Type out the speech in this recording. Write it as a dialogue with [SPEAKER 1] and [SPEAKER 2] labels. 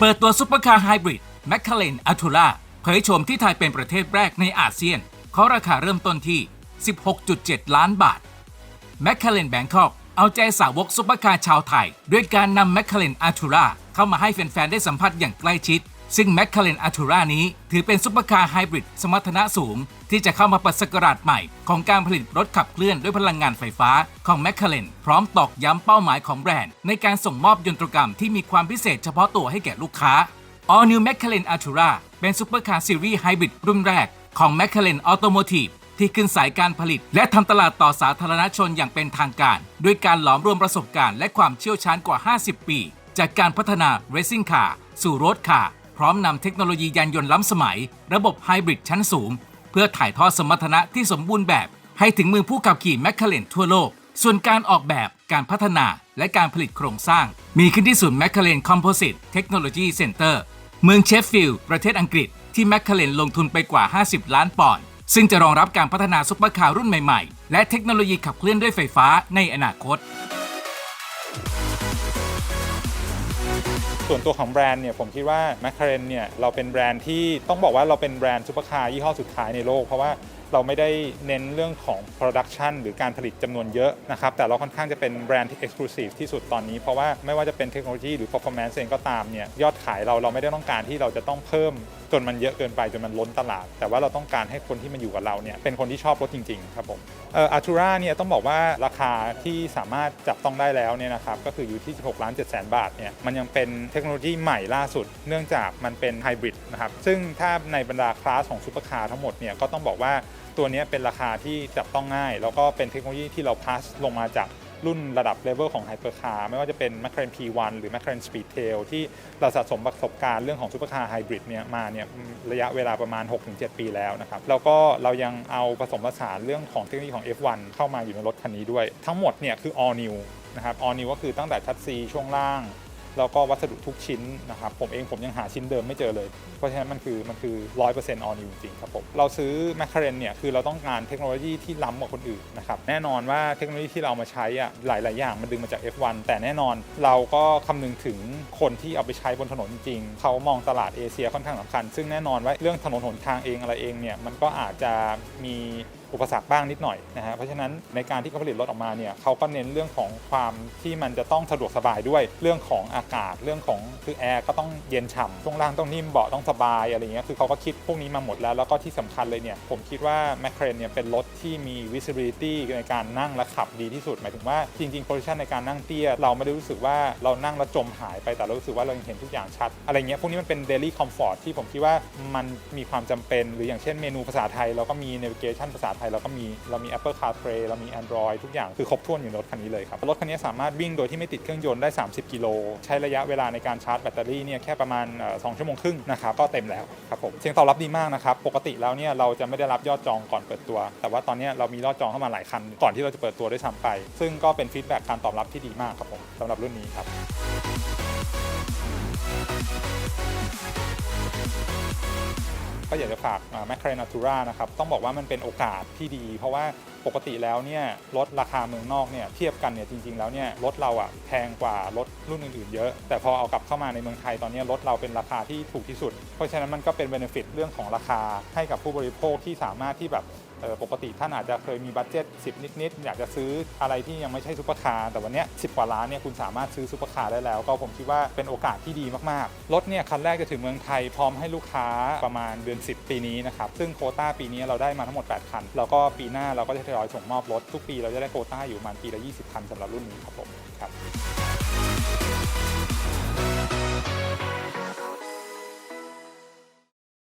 [SPEAKER 1] เปิดตัวซุปเปอร์คาร์ไฮบริดแมคคาเ e นอัตูล่าเผยโฉมที่ไทยเป็นประเทศแรกในอาเซียนเขาราคาเริ่มต้นที่ 16.7 ล้านบาทแมคคาเ e นแบงคอกเอาใจสาวกซุปเปอร์คาร์ชาวไทย ด้วยการนำแมคคาเ e นอัตูล่าเข้ามาให้แฟนๆได้สัมผัสอย่างใกล้ชิด ซึ่งแมคคาเ e นอัตูล่านี้ ถือเป็นซุปเปอร์คาร์ไฮบริดสมรรถนะสูง ที่จะเข้ามาปิดสกราชใหม่ ของการผลิตรถขับเคลื่อนด้วยพลังงานไฟฟ้าของแมคคาเ e นพร้อมตอกย้ำเป้าหมายของแบรนด์ ในการส่งมอบยนตรกรรมที่มีความพิเศษเฉพาะตัวให้แก่ลูกค้า All New m c l a r e n Artura เป็นซุปเปอร์คาร์ซีรีส์ไฮบริดรุ่นแรกของ m c l a r e n Automotive ที่ขึ้นสายการผลิต และทำตลาดต่อสาธารณชนอย่างเป็นทางการ ด้วยการหลอมรวมประสบการณ์และความเชี่ยวชาญกว่า 50 ปี จากการพัฒนา Racing Car สู่รถคาร์ พร้อมนำเทคโนโลยียานยนต์ล้ำสมัย ระบบไฮบริดชั้นสูง เพื่อถ่ายทอดสมรรถนะที่สมบูรณ์แบบ ให้ถึงมือผู้ขับขี่แมคคาเ e นทั่วโลก ส่วนการออกแบบการพัฒนาและการผลิตโครงสร้าง มีขึ้นที่ศูนย์แมคคาเ e นคอมโพสิตเทคโนโลยีเซ็นเตอร์เมืองเชฟฟิลด์ประเทศอังกฤษ ที่แมคคาเ e นลงทุนไปกว่า 50 ล้านปอนด์ซึ่งจะรองรับการพัฒนาซุปเปอร์คาร์รุ่นใหม่ๆ และเทคโนโลยีขับเคลื่อนด้วยไฟฟ้าในอนาคต
[SPEAKER 2] ส่วนตัวของแบรนด์เนี่ยผมคิดว่า m c l a r e n เนี่ยเราเป็นแบรนด์ที่ต้องบอกว่าเราเป็นแบรนด์ซุปเปอร์คาร์ยี่ห้อสุดท้ายในโลก เพราะว่าเราไม่ได้เน้นเรื่องของ Production หรือการผลิตจำนวนเยอะนะครับ แต่เราค่อนข้างจะเป็นแบรนด์ที่ Exclusive ที่สุดตอนนี้ เพราะว่าไม่ว่าจะเป็นเทคโนโลยีหรือ Performance เองก็ตามเนี่ยยอดขายเราเราไม่ได้ต้องการที่เราจะต้องเพิ่ม จนมันเยอะเกินไปจนมันล้นตลาด แต่ว่าเราต้องการให้คนที่มาอยู่กับเราเนี่ยเป็นคนที่ชอบรถจริง ๆ ครับผมเอ่ออาร์ทูราเนี่ยต้องบอกว่าราคาที่สามารถจับต้องได้แล้วเนี่ยนะครับก็คืออยู่ที่ 16 ล้าน7แสนบาทเนี่ยมันยังเป็นเทคโนโลยีใหม่ล่าสุด เนื่องจากมันเป็นไฮบริดนะครับซึ่งถ้าในบรรดาคลาสของซูเปอร์คาร์ทั้งหมดเนี่ยก็ต้องบอกว่าตัวนี้เป็นราคาที่จับต้องง่าย แล้วก็เป็นเทคโนโลยีที่เราพาสลงมาจาก รุ่นระดับเลเวลของไฮเปอร์คาร์ไม่ว่าจะเป็น McLaren P1 หรือ McLaren Speedtail ที่เราสะสมประสบการณ์เรื่องของซูเปอร์คาร์ไฮบริดเนี่ยมาเนี่ยระยะเวลาประมาณ 6-7 ปีแล้วนะครับ แล้วก็เรายังเอาผสมผสานเรื่องของเทคโนโลยีของ F1 เข้ามาอยู่ในรถคันนี้ด้วย ทั้งหมดเนี่ยคือ all new นะครับ all new ก็คือตั้งแต่ชัดซีช่วงล่าง แล้วก็วัสดุทุกชิ้นนะครับผมเองผมยังหาชิ้นเดิมไม่เจอเลย เพราะฉะนั้นมันคือมันคือ 100% all new จริงครับผมเราซื้อ m c l a r e n เนี่ยคือเราต้องการเทคโนโลยีที่ล้ำกว่าคนอื่นนะครับแน่นอนว่าเทคโนโลยีที่เราเอามาใช้อะหลาย ๆ อย่างมันดึงมาจาก F1 แต่แน่นอนเราก็คำนึงถึงคนที่เอาไปใช้บนถนนจริงๆเขามองตลาดเอเชียค่อนข้างสำคัญ ซึ่งแน่นอนว่าเรื่องถนนหนทางเองอะไรเองเนี่ยมันก็อาจจะมี อุปสรรคบ้างนิดหน่อยนะฮะเพราะฉะนั้นในการที่เขาผลิตรถออกมาเนี่ยเขาก็เน้นเรื่องของความที่มันจะต้องสะดวกสบายด้วยเรื่องของอากาศเรื่องของคือแอร์ก็ต้องเย็นฉ่ำช่วงล่างต้องนิ่มเบาะต้องสบายอะไรเงี้ยคือเขาก็คิดพวกนี้มาหมดแล้ว แล้วก็ที่สำคัญเลยเนี่ยผมคิดว่า m c l a r e n เนี่ยเป็นรถที่มี visibility ในการนั่งและขับดีที่สุด หมายถึงว่าจริงๆ position ในการนั่งเตี้ย เราไม่ได้รู้สึกว่าเรานั่งแล้วจมหายไปแต่เรารู้สึกว่าเรายังเห็นทุกอย่างชัด อะไรเงี้ยพวกนี้มันเป็น daily comfort ที่ผมคิดว่ามันมีความจำเป็น หรืออย่างเช่นเมนูภาษาไทยเราก็มี navigation ภาษาไทยเราก็มีเรามี Apple CarPlay เรามี Android ทุกอย่างคือครบถ้วนอยู่รถคันนี้เลยครับรถคันนี้สามารถวิ่งโดยที่ไม่ติดเครื่องยนต์ได้ 30 กิโล ใช้ระยะเวลาในการชาร์จแบตเตอรี่เนี่ยแค่ประมาณ 2 ชั่วโมงครึ่งนะครับก็เต็มแล้วครับผมเสียงตอบรับดีมากนะครับปกติแล้วเนี่ยเราจะไม่ได้รับยอดจองก่อนเปิดตัว แต่ว่าตอนนี้เรามียอดจองเข้ามาหลายคัน ก่อนที่เราจะเปิดตัวด้วยซ้ำไป ซึ่งก็เป็นฟีดแบ็กการตอบรับที่ดีมากครับผมสำหรับรุ่นนี้ครับ ก็อยากจะฝากแมคคาเรนาทูรานะครับต้องบอกว่ามันเป็นโอกาสที่ดี เพราะว่าปกติแล้วเนี่ยรถราคาเมืองนอกเนี่ยเทียบกันเนี่ยจริง ๆ แล้วเนี่ยรถเราอะแพงกว่ารถรุ่นอื่นๆเยอะ แต่พอเอากลับเข้ามาในเมืองไทยตอนนี้รถเราเป็นราคาที่ถูกที่สุด เพราะฉะนั้นมันก็เป็นเบนฟิตเรื่องของราคาให้กับผู้บริโภคที่สามารถที่แบบ ปกติท่านอาจจะเคยมีบัตเจ็ต10 นิดๆอยากจะซื้ออะไรที่ยังไม่ใช่ซุปเปอร์คาร์แต่วันนี้ย10 กว่าล้านเนี่ยคุณสามารถซื้อซุปเปอร์คาร์ได้แล้ว ก็ผมคิดว่าเป็นโอกาสที่ดีมากๆ รถเนี่ยคันแรกจะถึงเมืองไทยพร้อมให้ลูกค้าประมาณเดือน 10 ปีนี้นะครับซึ่งโคต้าปีนี้เราได้มาทั้งหมด 8 คัน แล้วก็ปีหน้าเราก็จะทยอยส่งมอบรถทุกปีเราจะได้โคต้าอยู่ประมาณปีละ 20 คันสำหรับรุ่นนี้ครับผมครับ